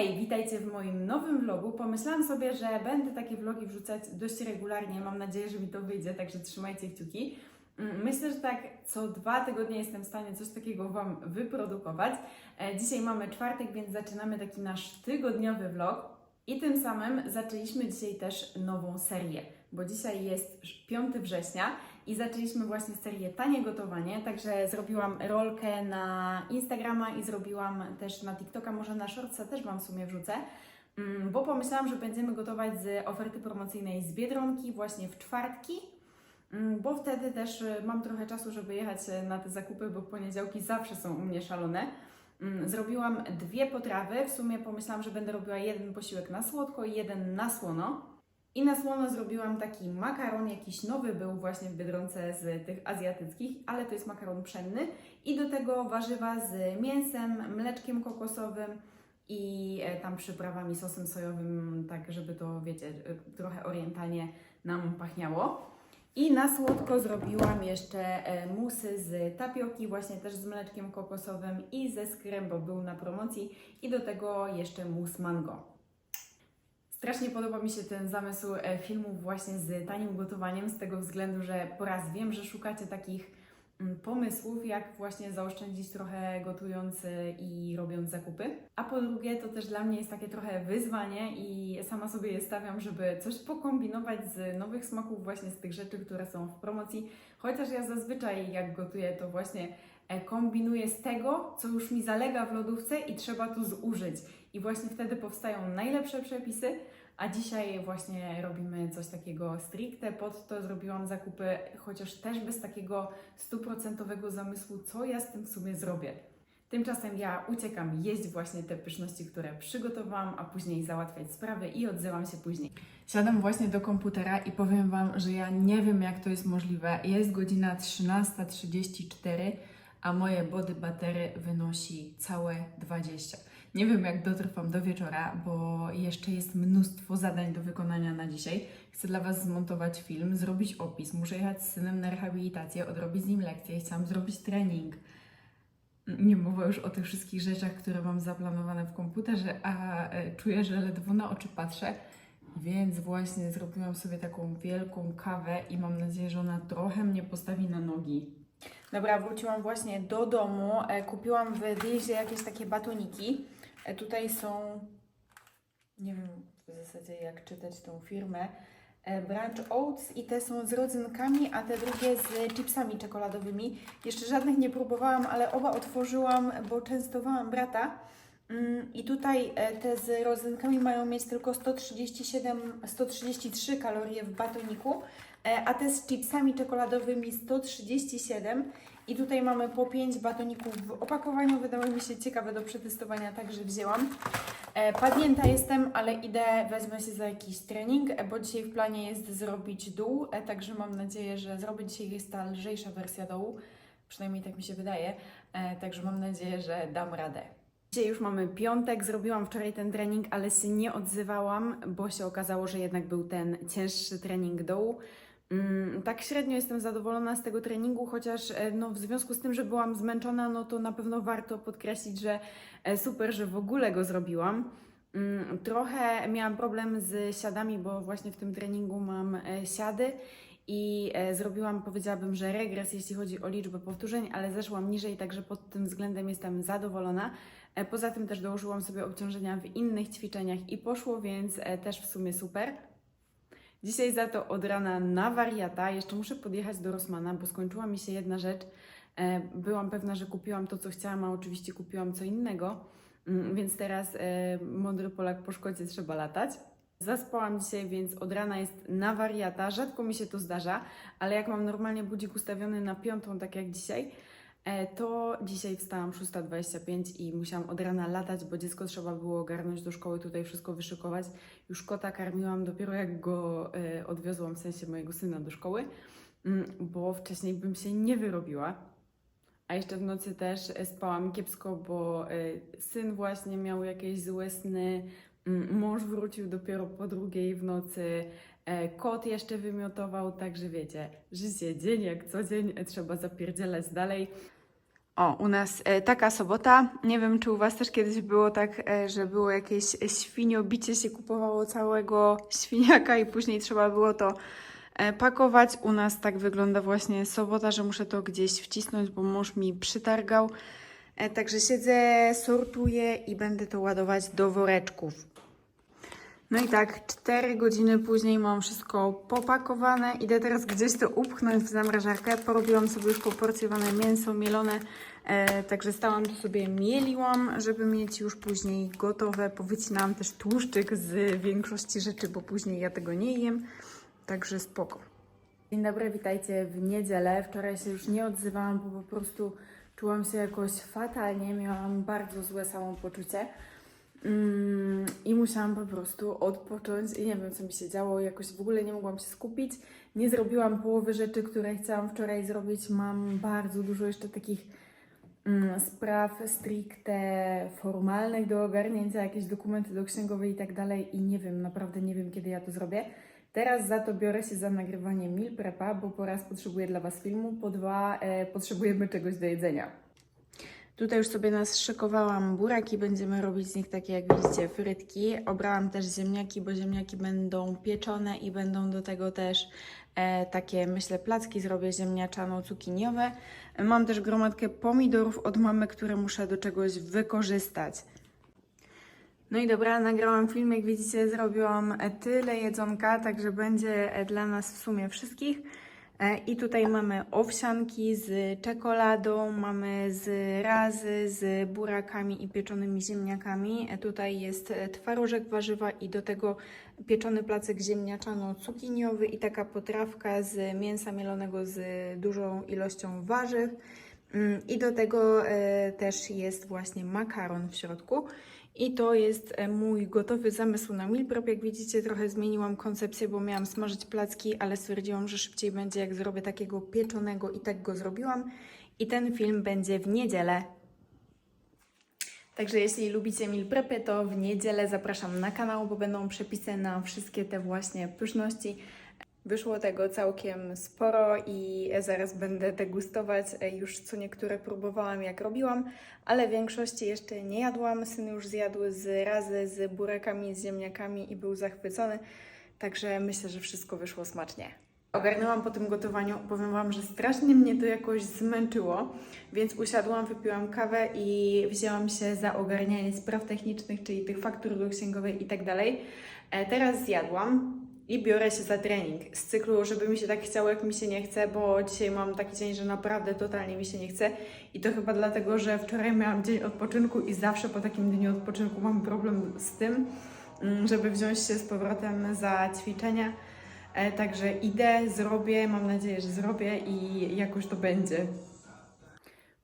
Hej, witajcie w moim nowym vlogu. Pomyślałam sobie, że będę takie vlogi wrzucać dość regularnie. Mam nadzieję, że mi to wyjdzie, także trzymajcie kciuki. Mm, Myślę, że tak co dwa tygodnie jestem w stanie coś takiego Wam wyprodukować. E, Dzisiaj mamy czwartek, więc zaczynamy taki nasz tygodniowy vlog. I tym samym zaczęliśmy dzisiaj też nową serię, bo dzisiaj jest 5 września i zaczęliśmy właśnie serię Tanie Gotowanie, także zrobiłam rolkę na Instagrama i zrobiłam też na TikToka, może na Shortsa też Wam w sumie wrzucę, mm, bo pomyślałam, że będziemy gotować z oferty promocyjnej z Biedronki właśnie w czwartki, mm, bo wtedy też y, mam trochę czasu, żeby jechać y, na te zakupy, bo poniedziałki zawsze są u mnie szalone. Mm, Zrobiłam dwie potrawy, w sumie pomyślałam, że będę robiła jeden posiłek na słodko i jeden na słono. I na słono zrobiłam taki makaron, jakiś nowy był właśnie w Biedronce z tych azjatyckich, ale to jest makaron pszenny. I do tego warzywa z mięsem, mleczkiem kokosowym i e, tam przyprawami, sosem sojowym, tak żeby to, wiecie, e, trochę orientalnie nam pachniało. I na słodko zrobiłam jeszcze e, musy z tapioki, właśnie też z mleczkiem kokosowym i ze skrem, bo był na promocji. I do tego jeszcze mus mango. Strasznie podoba mi się ten zamysł e, filmów właśnie z tanim gotowaniem, z tego względu, że po raz wiem, że szukacie takich pomysłów, jak właśnie zaoszczędzić trochę gotując i robiąc zakupy. A po drugie, to też dla mnie jest takie trochę wyzwanie i sama sobie je stawiam, żeby coś pokombinować z nowych smaków właśnie z tych rzeczy, które są w promocji. Chociaż ja zazwyczaj jak gotuję, to właśnie e, kombinuję z tego, co już mi zalega w lodówce i trzeba to zużyć. I właśnie wtedy powstają najlepsze przepisy, a dzisiaj właśnie robimy coś takiego stricte. Pod to zrobiłam zakupy, chociaż też bez takiego stuprocentowego zamysłu, co ja z tym w sumie zrobię. Tymczasem ja uciekam jeść właśnie te pyszności, które przygotowałam, a później załatwiać sprawy i odzywam się później. Siadam właśnie do komputera i powiem Wam, że ja nie wiem jak to jest możliwe. Jest godzina 13.34, a moje body battery wynosi całe 20. Nie wiem, jak dotrwam do wieczora, bo jeszcze jest mnóstwo zadań do wykonania na dzisiaj. Chcę dla Was zmontować film, zrobić opis, muszę jechać z synem na rehabilitację, odrobić z nim lekcję, chciałam zrobić trening. Nie mowa już o tych wszystkich rzeczach, które mam zaplanowane w komputerze, a e, czuję, że ledwo na oczy patrzę. Więc właśnie zrobiłam sobie taką wielką kawę i mam nadzieję, że ona trochę mnie postawi na nogi. Dobra, wróciłam właśnie do domu. E, kupiłam w Dilzie jakieś takie batoniki. E, tutaj są, nie wiem w zasadzie jak czytać tą firmę, e, Branch Oats i te są z rodzynkami, a te drugie z chipsami czekoladowymi. Jeszcze żadnych nie próbowałam, ale oba otworzyłam, bo częstowałam brata. Mm, I tutaj te z rodzynkami mają mieć tylko 137, 133 kalorie w batoniku, a te z chipsami czekoladowymi 137. I tutaj mamy po 5 batoników w opakowaniu. Wydały mi się ciekawe do przetestowania, także wzięłam. E, Padnięta jestem, ale idę, wezmę się za jakiś trening, e, bo dzisiaj w planie jest zrobić dół, e, także mam nadzieję, że zrobię dzisiaj jest ta lżejsza wersja dołu. Przynajmniej tak mi się wydaje, e, także mam nadzieję, że dam radę. Dzisiaj już mamy piątek, zrobiłam wczoraj ten trening, ale się nie odzywałam, bo się okazało, że jednak był ten cięższy trening dołu. Mm, tak średnio jestem zadowolona z tego treningu, chociaż e, no, w związku z tym, że byłam zmęczona, no to na pewno warto podkreślić, że e, super, że w ogóle go zrobiłam. Mm, Trochę miałam problem z siadami, bo właśnie w tym treningu mam e, siady i zrobiłam, powiedziałabym, że regres, jeśli chodzi o liczbę powtórzeń, ale zeszłam niżej, także pod tym względem jestem zadowolona. Poza tym też dołożyłam sobie obciążenia w innych ćwiczeniach i poszło, więc też w sumie super. Dzisiaj za to od rana na wariata. Jeszcze muszę podjechać do Rosmana, bo skończyła mi się jedna rzecz. E, Byłam pewna, że kupiłam to, co chciałam, a oczywiście kupiłam co innego. Mm, Więc teraz e, mądry Polak po szkodzie trzeba latać. Zaspałam dzisiaj, więc od rana jest na wariata. Rzadko mi się to zdarza, ale jak mam normalnie budzik ustawiony na piątą, tak jak dzisiaj, to dzisiaj wstałam 6.25 i musiałam od rana latać, bo dziecko trzeba było ogarnąć do szkoły, tutaj wszystko wyszykować. Już kota karmiłam dopiero jak go e, odwiozłam, w sensie mojego syna do szkoły, mm, bo wcześniej bym się nie wyrobiła. A jeszcze w nocy też e, spałam kiepsko, bo e, syn właśnie miał jakieś złe sny, mm, mąż wrócił dopiero po drugiej w nocy, e, kot jeszcze wymiotował, także wiecie, życie dzień jak co dzień, e, trzeba zapierdzielać dalej. O, u nas e, taka sobota. Nie wiem, czy u Was też kiedyś było tak, e, że było jakieś świniobicie, się kupowało całego świniaka i później trzeba było to e, pakować. U nas tak wygląda właśnie sobota, że muszę to gdzieś wcisnąć, bo mąż mi przytargał. E, Także siedzę, sortuję i będę to ładować do woreczków. No i tak, 4 godziny później mam wszystko popakowane. Idę teraz gdzieś to upchnąć w zamrażarkę. Porobiłam sobie już poporcjowane mięso mielone, e, także stałam to sobie mieliłam, żeby mieć już później gotowe. Powycinałam też tłuszczyk z większości rzeczy, bo później ja tego nie jem, także spoko. Dzień dobry, witajcie w niedzielę. Wczoraj się już nie odzywałam, bo po prostu czułam się jakoś fatalnie, miałam bardzo złe samopoczucie. Mm, I musiałam po prostu odpocząć i nie wiem, co mi się działo. Jakoś w ogóle nie mogłam się skupić. Nie zrobiłam połowy rzeczy, które chciałam wczoraj zrobić. Mam bardzo dużo jeszcze takich mm, spraw stricte formalnych do ogarnięcia, jakieś dokumenty do księgowej i tak dalej. I nie wiem, naprawdę nie wiem, kiedy ja to zrobię. Teraz za to biorę się za nagrywanie meal prepa, bo po raz potrzebuję dla Was filmu, po dwa e, potrzebujemy czegoś do jedzenia. Tutaj już sobie naszykowałam buraki, będziemy robić z nich takie jak widzicie frytki. Obrałam też ziemniaki, bo ziemniaki będą pieczone i będą do tego też e, takie myślę placki zrobię ziemniaczano-cukiniowe. Mam też gromadkę pomidorów od mamy, które muszę do czegoś wykorzystać. No i dobra, nagrałam film, jak widzicie zrobiłam tyle jedzonka, także będzie e, dla nas w sumie wszystkich. E, I tutaj mamy owsianki z czekoladą, mamy z razy, z burakami i pieczonymi ziemniakami. E, Tutaj jest e, twarożek warzywa i do tego pieczony placek ziemniaczano-cukiniowy i taka potrawka z mięsa mielonego z dużą ilością warzyw. Mm, I do tego e, też jest właśnie makaron w środku. I to jest e, mój gotowy zamysł na meal. Jak widzicie, trochę zmieniłam koncepcję, bo miałam smażyć placki, ale stwierdziłam, że szybciej będzie, jak zrobię takiego pieczonego i tak go zrobiłam. I ten film będzie w niedzielę. Także jeśli lubicie meal prepy, to w niedzielę zapraszam na kanał, bo będą przepisy na wszystkie te właśnie pyszności. Wyszło tego całkiem sporo i zaraz będę degustować. E, Już co niektóre próbowałam, jak robiłam, ale większości jeszcze nie jadłam. Syn już zjadł z razy z burekami, z ziemniakami i był zachwycony. Także myślę, że wszystko wyszło smacznie. Ogarnęłam po tym gotowaniu, powiem Wam, że strasznie mnie to jakoś zmęczyło, więc usiadłam, wypiłam kawę i wzięłam się za ogarnianie spraw technicznych, czyli tych faktur do księgowej i tak dalej. E, Teraz zjadłam i biorę się za trening z cyklu, żeby mi się tak chciało, jak mi się nie chce, bo dzisiaj mam taki dzień, że naprawdę totalnie mi się nie chce i to chyba dlatego, że wczoraj miałam dzień odpoczynku i zawsze po takim dniu odpoczynku mam problem z tym, mm, żeby wziąć się z powrotem za ćwiczenia. E, Także idę, zrobię, mam nadzieję, że zrobię i jakoś to będzie.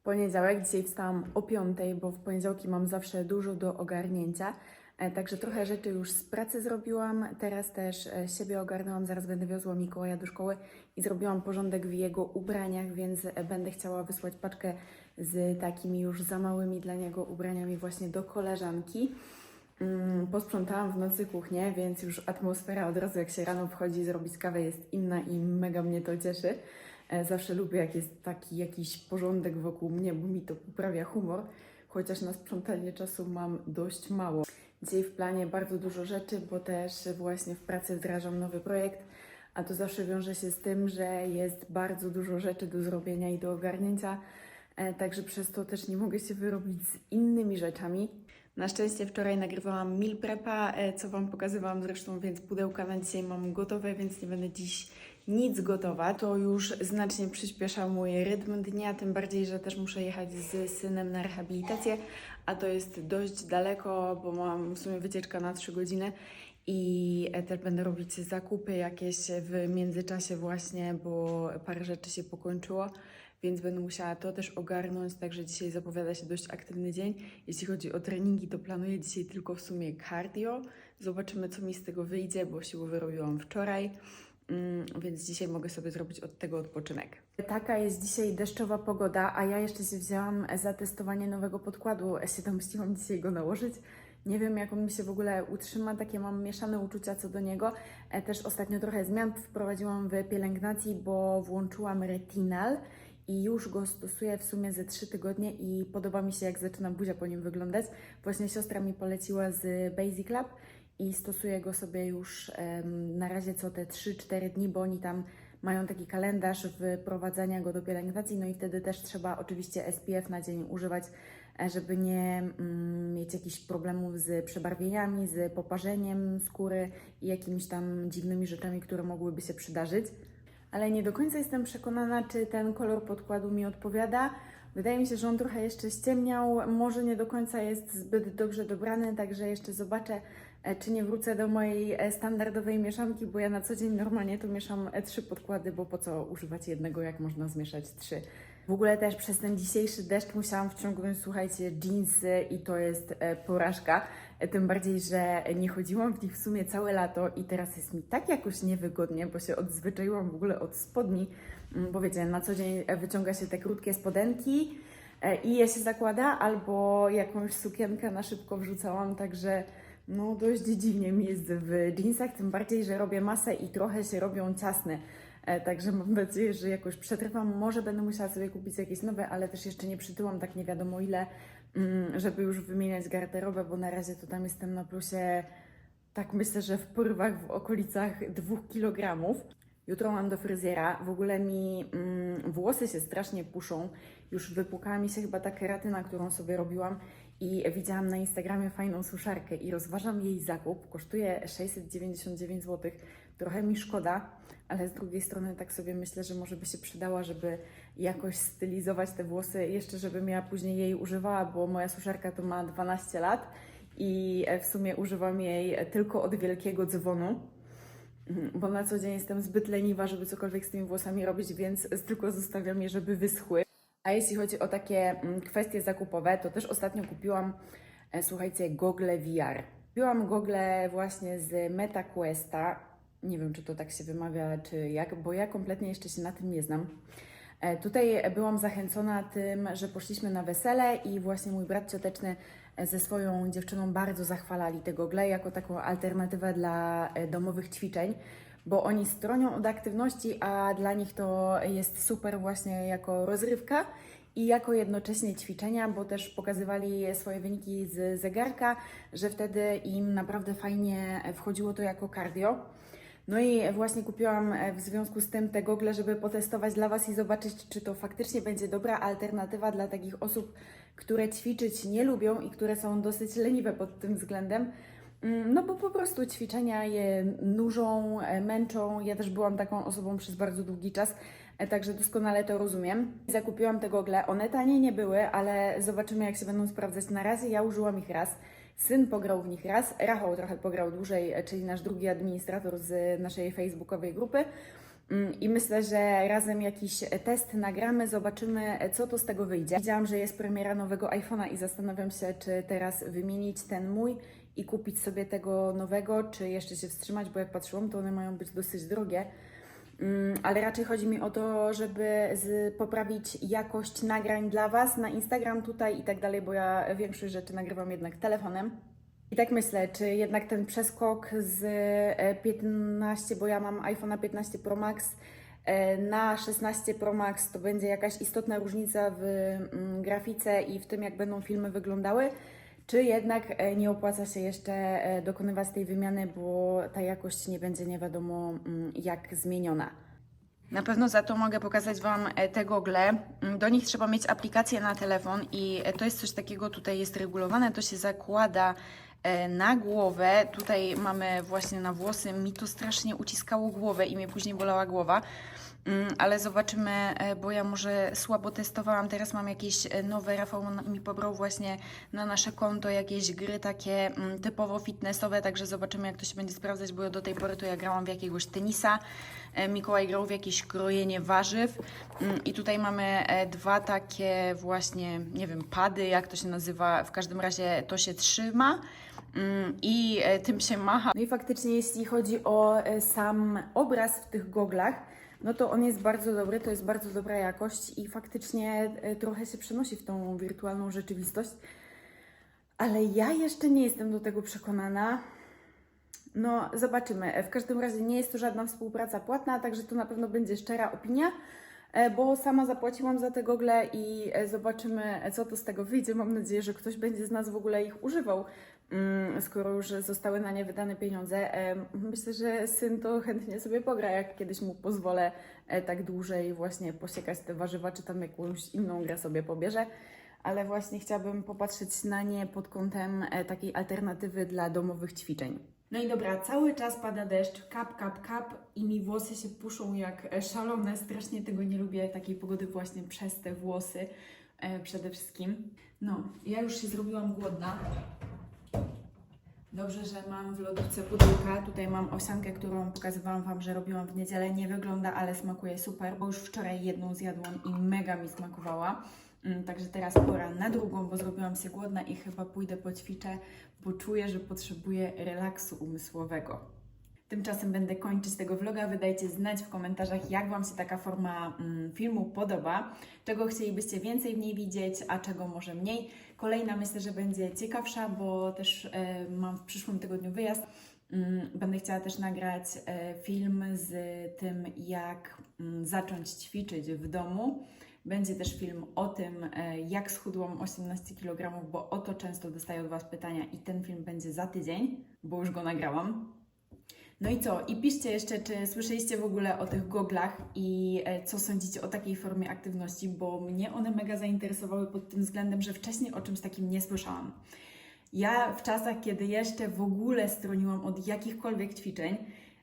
Poniedziałek, dzisiaj wstałam o 5, bo w poniedziałki mam zawsze dużo do ogarnięcia. E, Także trochę rzeczy już z pracy zrobiłam, teraz też e, siebie ogarnęłam, zaraz będę wiozła Mikołaja do szkoły i zrobiłam porządek w jego ubraniach, więc e, będę chciała wysłać paczkę z takimi już za małymi dla niego ubraniami właśnie do koleżanki. Mm, Posprzątałam w nocy kuchnię, więc już atmosfera od razu jak się rano wchodzi zrobić kawę jest inna i mega mnie to cieszy. Zawsze lubię jak jest taki jakiś porządek wokół mnie, bo mi to poprawia humor, chociaż na sprzątanie czasu mam dość mało. Dzisiaj w planie bardzo dużo rzeczy, bo też właśnie w pracy wdrażam nowy projekt, a to zawsze wiąże się z tym, że jest bardzo dużo rzeczy do zrobienia i do ogarnięcia, e, także przez to też nie mogę się wyrobić z innymi rzeczami. Na szczęście wczoraj nagrywałam meal prepa, e, co Wam pokazywałam zresztą, więc pudełka na dzisiaj mam gotowe, więc nie będę dziś nic gotować. To już znacznie przyspiesza mój rytm dnia, tym bardziej, że też muszę jechać z synem na rehabilitację, a to jest dość daleko, bo mam w sumie wycieczka na 3 godziny i też będę robić zakupy jakieś w międzyczasie właśnie, bo parę rzeczy się pokończyło, więc będę musiała to też ogarnąć, także dzisiaj zapowiada się dość aktywny dzień. Jeśli chodzi o treningi, to planuję dzisiaj tylko w sumie cardio. Zobaczymy, co mi z tego wyjdzie, bo siłowy robiłam wczoraj. Mm, więc dzisiaj mogę sobie zrobić od tego odpoczynek. Taka jest dzisiaj deszczowa pogoda, a ja jeszcze się wzięłam za testowanie nowego podkładu. Się domyśliłam dzisiaj go nałożyć. Nie wiem, jak on mi się w ogóle utrzyma, takie mam mieszane uczucia co do niego. E, Też ostatnio trochę zmian wprowadziłam w pielęgnacji, bo włączyłam retinal i już go stosuję w sumie ze 3 tygodnie i podoba mi się jak zaczyna buzia po nim wyglądać. Właśnie siostra mi poleciła z Basic Lab i stosuję go sobie już na razie co te 3-4 dni, bo oni tam mają taki kalendarz wprowadzania go do pielęgnacji, no i wtedy też trzeba oczywiście SPF na dzień używać, e, żeby nie mm, mieć jakichś problemów z przebarwieniami, z poparzeniem skóry i jakimiś tam dziwnymi rzeczami, które mogłyby się przydarzyć. Ale nie do końca jestem przekonana, czy ten kolor podkładu mi odpowiada. Wydaje mi się, że on trochę jeszcze ściemniał, może nie do końca jest zbyt dobrze dobrany, także jeszcze zobaczę, czy nie wrócę do mojej e, standardowej mieszanki, bo ja na co dzień normalnie to mieszam e, trzy podkłady, bo po co używać jednego, jak można zmieszać trzy. W ogóle też przez ten dzisiejszy deszcz musiałam wciągnąć, słuchajcie, jeansy i to jest e, porażka. E, Tym bardziej, że nie chodziłam w nich w sumie całe lato i teraz jest mi tak jakoś niewygodnie, bo się odzwyczaiłam w ogóle od spodni, Mm, bo wiecie, na co dzień e, wyciąga się te krótkie spodenki e, i je się zakłada, albo jakąś sukienkę na szybko wrzucałam, także no dość dziwnie mi jest w jeansach, tym bardziej, że robię masę i trochę się robią ciasne. E, Także mam nadzieję, że jakoś przetrwam. Może będę musiała sobie kupić jakieś nowe, ale też jeszcze nie przytyłam tak nie wiadomo ile, mm, żeby już wymieniać garderobę, bo na razie to tam jestem na plusie, tak myślę, że w porywach w okolicach dwóch kilogramów. Jutro mam do fryzjera. W ogóle mi mm, włosy się strasznie puszą. Już wypukała mi się chyba ta keratyna, którą sobie robiłam i widziałam na Instagramie fajną suszarkę i rozważam jej zakup. Kosztuje 699 zł. Trochę mi szkoda, ale z drugiej strony tak sobie myślę, że może by się przydała, żeby jakoś stylizować te włosy, jeszcze żebym ja później jej używała, bo moja suszarka to ma 12 lat i w sumie używam jej tylko od wielkiego dzwonu. Bo na co dzień jestem zbyt leniwa, żeby cokolwiek z tymi włosami robić, więc tylko zostawiam je, żeby wyschły. A jeśli chodzi o takie mm, kwestie zakupowe, to też ostatnio kupiłam, e, słuchajcie, gogle VR. Kupiłam gogle właśnie z MetaQuesta. Nie wiem, czy to tak się wymawia, czy jak, bo ja kompletnie jeszcze się na tym nie znam. E, Tutaj byłam zachęcona tym, że poszliśmy na wesele i właśnie mój brat cioteczny e, ze swoją dziewczyną bardzo zachwalali te gogle jako taką alternatywę dla domowych ćwiczeń, bo oni stronią od aktywności, a dla nich to jest super właśnie jako rozrywka i jako jednocześnie ćwiczenia, bo też pokazywali swoje wyniki z zegarka, że wtedy im naprawdę fajnie wchodziło to jako cardio. No i właśnie kupiłam w związku z tym te gogle, żeby potestować dla Was i zobaczyć, czy to faktycznie będzie dobra alternatywa dla takich osób, które ćwiczyć nie lubią i które są dosyć leniwe pod tym względem. Mm, No bo po prostu ćwiczenia je nużą, e, męczą. Ja też byłam taką osobą przez bardzo długi czas, e, także doskonale to rozumiem. Zakupiłam te gogle, one tanie nie były, ale zobaczymy jak się będą sprawdzać na razie. Ja użyłam ich raz. Syn pograł w nich raz, Rafał trochę pograł dłużej, e, czyli nasz drugi administrator z naszej facebookowej grupy. Mm, I myślę, że razem jakiś test nagramy, zobaczymy, co to z tego wyjdzie. Widziałam, że jest premiera nowego iPhone'a i zastanawiam się, czy teraz wymienić ten mój i kupić sobie tego nowego, czy jeszcze się wstrzymać, bo jak patrzyłam, to one mają być dosyć drogie. Mm, Ale raczej chodzi mi o to, żeby poprawić jakość nagrań dla Was na Instagram tutaj i tak dalej, bo ja większość rzeczy nagrywam jednak telefonem. I tak myślę, czy jednak ten przeskok z e, 15, bo ja mam iPhone'a 15 Pro Max e, na 16 Pro Max, to będzie jakaś istotna różnica w mm, grafice i w tym, jak będą filmy wyglądały, czy jednak e, nie opłaca się jeszcze e, dokonywać tej wymiany, bo ta jakość nie będzie nie wiadomo mm, jak zmieniona. Na pewno za to mogę pokazać Wam e, te gogle. Mm, Do nich trzeba mieć aplikację na telefon i to jest coś takiego, tutaj jest regulowane, to się zakłada na głowę. Tutaj mamy właśnie na włosy. Mi to strasznie uciskało głowę i mnie później bolała głowa. Mm, Ale zobaczymy, e, bo ja może słabo testowałam. Teraz mam jakieś e, nowe. Rafał mi pobrał właśnie na nasze konto jakieś gry takie mm, typowo fitnessowe, także zobaczymy, jak to się będzie sprawdzać, bo do tej pory to ja grałam w jakiegoś tenisa. E, Mikołaj grał w jakieś krojenie warzyw. Mm, I tutaj mamy dwa takie właśnie, nie wiem, pady, jak to się nazywa. W każdym razie to się trzyma. I tym się macha. No i faktycznie, jeśli chodzi o sam obraz w tych goglach, no to on jest bardzo dobry, to jest bardzo dobra jakość i faktycznie e, trochę się przenosi w tą wirtualną rzeczywistość. Ale ja jeszcze nie jestem do tego przekonana. No, zobaczymy. W każdym razie nie jest to żadna współpraca płatna, także to na pewno będzie szczera opinia. e, bo sama zapłaciłam za te gogle i e, zobaczymy, e, co to z tego wyjdzie. Mam nadzieję, że ktoś będzie z nas w ogóle ich używał, skoro już zostały na nie wydane pieniądze. E, Myślę, że syn to chętnie sobie pogra, jak kiedyś mu pozwolę e, tak dłużej właśnie posiekać te warzywa, czy tam jakąś inną grę sobie pobierze. Ale właśnie chciałabym popatrzeć na nie pod kątem e, takiej alternatywy dla domowych ćwiczeń. No i dobra, cały czas pada deszcz, kap, kap, kap i mi włosy się puszą jak szalone. Strasznie tego nie lubię, takiej pogody właśnie przez te włosy przede wszystkim. No, ja już się zrobiłam głodna. Dobrze, że mam w lodówce pudełka. Tutaj mam owsiankę, którą pokazywałam Wam, że robiłam w niedzielę. Nie wygląda, ale smakuje super, bo już wczoraj jedną zjadłam i mega mi smakowała. Mm, Także teraz pora na drugą, bo zrobiłam się głodna i chyba pójdę poćwiczę, bo czuję, że potrzebuję relaksu umysłowego. Tymczasem będę kończyć tego vloga. Wydajcie znać w komentarzach, jak Wam się taka forma mm, filmu podoba, czego chcielibyście więcej w niej widzieć, a czego może mniej. Kolejna myślę, że będzie ciekawsza, bo też e, mam w przyszłym tygodniu wyjazd. Mm, Będę chciała też nagrać e, film z tym, jak mm, zacząć ćwiczyć w domu. Będzie też film o tym, e, jak schudłam 18 kg, bo o to często dostaję od Was pytania i ten film będzie za tydzień, bo już go nagrałam. No i co? I piszcie jeszcze, czy słyszeliście w ogóle o tych goglach i e, co sądzicie o takiej formie aktywności, bo mnie one mega zainteresowały pod tym względem, że wcześniej o czymś takim nie słyszałam. Ja w czasach, kiedy jeszcze w ogóle stroniłam od jakichkolwiek ćwiczeń,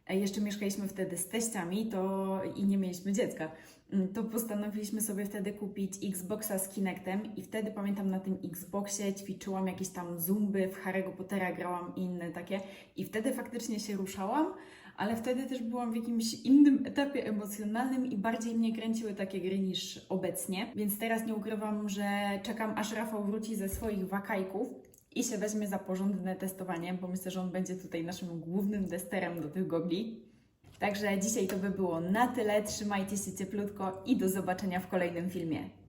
jeszcze mieszkaliśmy wtedy z teściami to i nie mieliśmy dziecka, mm, to postanowiliśmy sobie wtedy kupić Xboxa z Kinectem i wtedy pamiętam na tym Xboxie ćwiczyłam jakieś tam zumby, w Harry'ego Pottera grałam i inne takie i wtedy faktycznie się ruszałam, ale wtedy też byłam w jakimś innym etapie emocjonalnym i bardziej mnie kręciły takie gry niż obecnie, więc teraz nie ukrywam, że czekam aż Rafał wróci ze swoich wakajków i się weźmie za porządne testowanie, bo myślę, że on będzie tutaj naszym głównym testerem do tych gogli. Także dzisiaj to by było na tyle. Trzymajcie się cieplutko i do zobaczenia w kolejnym filmie.